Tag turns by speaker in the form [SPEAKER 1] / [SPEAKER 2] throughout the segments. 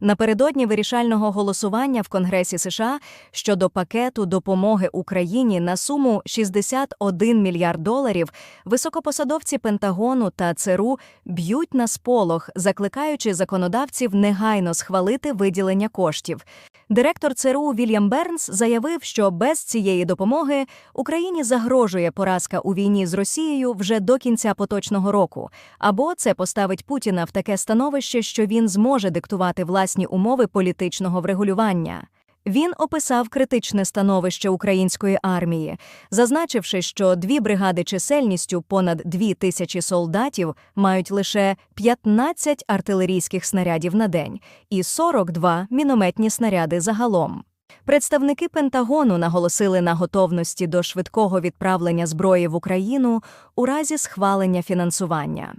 [SPEAKER 1] Напередодні вирішального голосування в Конгресі США щодо пакету допомоги Україні на суму 61 мільярд доларів, високопосадовці Пентагону та ЦРУ б'ють на сполох, закликаючи законодавців негайно схвалити виділення коштів. Директор ЦРУ Вільям Бернс заявив, що без цієї допомоги Україні загрожує поразка у війні з Росією вже до кінця поточного року, або це поставить Путіна в таке становище, що він зможе диктувати власні умови політичного врегулювання. Він описав критичне становище української армії, зазначивши, що дві бригади чисельністю понад дві тисячі солдатів мають лише 15 артилерійських снарядів на день і 42 мінометні снаряди загалом. Представники Пентагону наголосили на готовності до швидкого відправлення зброї в Україну у разі схвалення фінансування.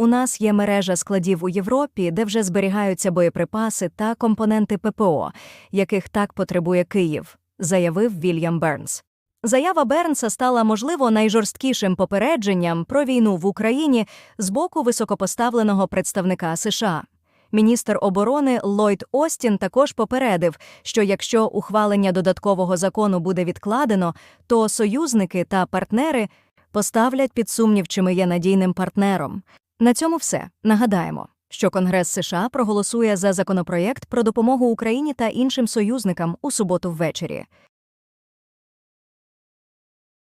[SPEAKER 1] У нас є мережа складів у Європі, де вже зберігаються боєприпаси та компоненти ППО, яких так потребує Київ, заявив Вільям Бернс. Заява Бернса стала, можливо, найжорсткішим попередженням про війну в Україні з боку високопоставленого представника США. Міністр оборони Ллойд Остін також попередив, що якщо ухвалення додаткового закону буде відкладено, то союзники та партнери поставлять під сумнів, чи ми є надійним партнером. На цьому все. Нагадаємо, що Конгрес США проголосує за законопроєкт про допомогу Україні та іншим союзникам у суботу ввечері.